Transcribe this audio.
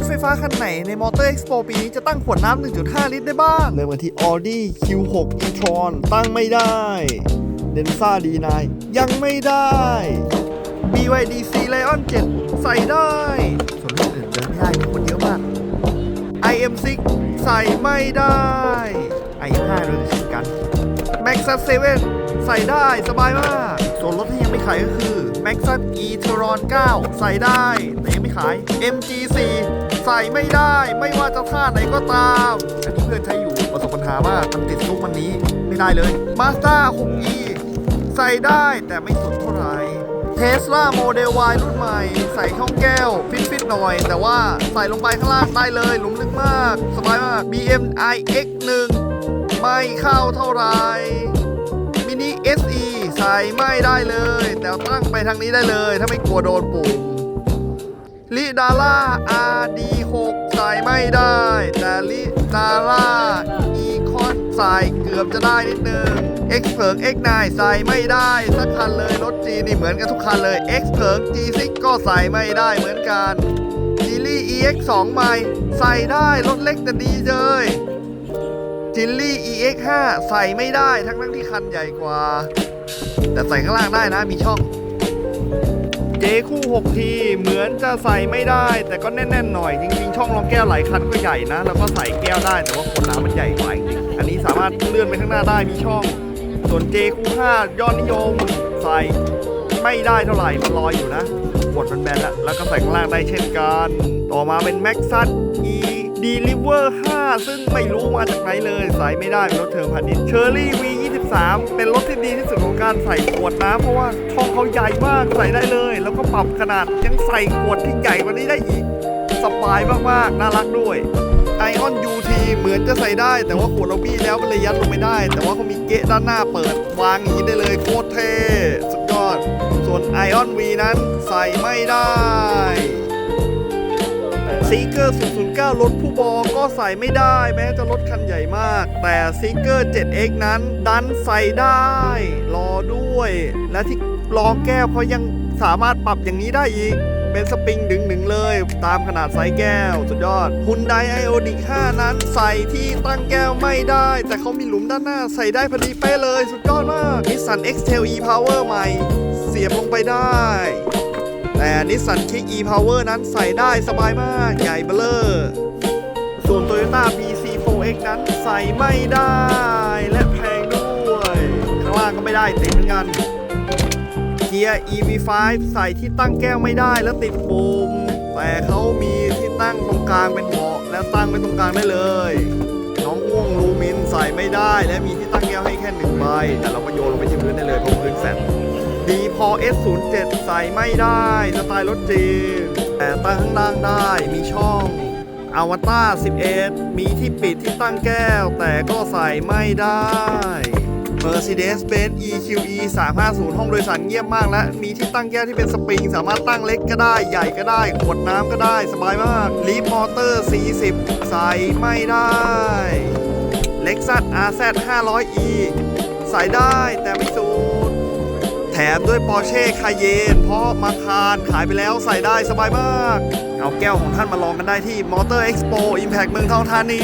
ถไฟฟ้าคันไหนในมอเตอร์เอ็กซ์โปปีนี้จะตั้งขวดน้ำ1.5 ลิตรได้บ้าง เริ่มกันที่ Audi Q6 e-tron ตั้งไม่ได้ Denza D9 ยังไม่ได้ BYD C Lion 7 ใส่ได้ ส่วนรุ่นอื่นเดินไม่ได้มีคนเยอะมาก IM6 ใส่ไม่ได้ IM5 ด้วยเช่นกัน Maxus 7 ใส่ได้สบายมาก ส่วนรถที่ยังไม่ขายก็คือ Maxus e-tron 9 ใส่ได้ แต่ยังไม่ขาย MG4 ใส่ไม่ได้ ไม่ว่าจะท่าไหนก็ตาม อันนี้เพื่อนใช้อยู่ประสบปัญหามามันติดซุกวันนี้ไม่ได้เลย Mazda 6e ใส่ได้แต่ไม่สุดเท่าไหร่ Tesla Model Y รุ่นใหม่ ใส่ช่องแก้ว ฟิตฟิตๆหน่อย แต่ว่าใส่ลงไปข้างล่างได้เลย หลุมลึกมาก สบายมาก BM iX1 ไม่เข้าเท่าไหร่มินิ SE ใส่ไม่ได้เลย แต่ตั้งไปทางนี้ได้เลย ถ้าไม่กลัวโดนปุ่ม ลิดาร่า RD6 ใส่ไม่ได้ แต่ลิดาร่าอีคอนใส่เกือบจะได้นิดนึง X เผิง X9 ใส่ไม่ได้สักคันเลยรถ G นี่เหมือนกันทุกคันเลย X เผิง G6 ก็ใส่ไม่ได้เหมือนกัน g ีลี่ EX2 ใหม่ใส่ได้รถเล็กแต่ดีเลยจิลลี่ EX5 ใส่ไม่ได้ทั้งทั้งที่คันใหญ่กว่า แต่ใส่ข้างล่างได้นะมีช่อง เจคู่ 6 ที เหมือนจะใส่ไม่ได้ แต่ก็แน่นๆหน่อย จริงๆ ช่องรองแก้วหลายคันก็ใหญ่นะ แล้วก็ใส่แก้วได้แต่ว่าคนน้ำมันใหญ่กว่าจริงอันนี้สามารถเลื่อนไปข้างหน้าได้มีช่อง ส่วนเจคู่5ยอดนิยมใส่ไม่ได้เท่าไหร่มันลอยอยู่นะกดมันแบนแล้วแล้วก็ใส่ข้างล่างได้เช่นกัน ต่อมาเป็น Max s u t E Deliver 5ซึ่งไม่รู้มาจากไหนเลยใส่ไม่ได้รถเทอร์พาณิชย์ Cherry V 3 เป็นรถที่ดีที่สุดของการใส่ขวดน้ำเพราะว่าช่องเขาใหญ่มากใส่ได้เลย แล้วก็ปรับขนาดยังใส่ขวดที่ใหญ่กว่านี้ได้อีกสบายมากๆน่ารักด้วย Ion UT เหมือนจะใส่ได้ แต่ว่าขวดเราบี้แล้วมันเลยยัดลงไม่ได้ แต่ว่าเขามีเกะด้านหน้าเปิด วางอย่างนี้ได้เลยโคตรเท่สุดยอด ส่วน Ion V นั้นใส่ไม่ได้ อร์ 009 รถผู้บอก็ใส่ไม่ได้แม้จะรถคันใหญ่มาก แต่ซีเกอร์ 7X นั้นดันใส่ได้ รอด้วย และที่รองแก้วเขายังสามารถปรับอย่างนี้ได้อีก เป็นสปริงดึงหนึ่งเลย ตามขนาดไซส์แก้ว สุดยอดฮุนไดไอโอนิก5นั้นใส่ที่ตั้งแก้วไม่ได้ แต่เขามีหลุมด้านหน้าใส่ได้พอดีเป๊ะเลย สุดยอดมาก Nissan X-Trail e-Power ใหม่ เสียบลงไปได้ แต่นิสสันคิก e-Power นั้นใส่ได้สบายมากใหญ่เบ้อเลอส่วน Toyota BC4X นั้นใส่ไม่ได้และแพงด้วย ข้างล่างก็ไม่ได้ติดเหมือนกันเกียร์ EV5 ใส่ที่ตั้งแก้วไม่ได้แล้วติดปุ่มแต่เขามีที่ตั้งตรงกลางเป็นเบาะแล้วตั้งไว้ตรงกลางได้เลย น้องง่วงลูมินใส่ไม่ได้ และมีที่ตั้งแก้วให้แค่หนึ่งใบแต่เราก็โยนลงไปที่พื้นได้เลยเพราะพื้นแฟน ดีพอ S07 ใส่ไม่ได้สไตล์รถจีนแต่ตั้งข้างล่างได้มีช่องอวตาร11 มีที่ปิดที่ตั้งแก้ว แต่ก็ใส่ไม่ได้ Mercedes-Benz EQE 350 ห้องโดยสารเงียบมากและ มีที่ตั้งแก้วที่เป็นสปริง สามารถตั้งเล็กก็ได้ใหญ่ก็ได้ขวดน้ำก็ได้สบายมาก Leaf Motor 40 ใส่ไม่ได้ Lexus RZ 500e ใส่ได้แต่ไม่สูดแถมด้วย Porsche Cayenne เพราะมาคานขายไปแล้วใส่ได้สบายมาก เอาแก้วของท่านมาลองกันได้ที่ Motor Expo Impact เมืองทองธานี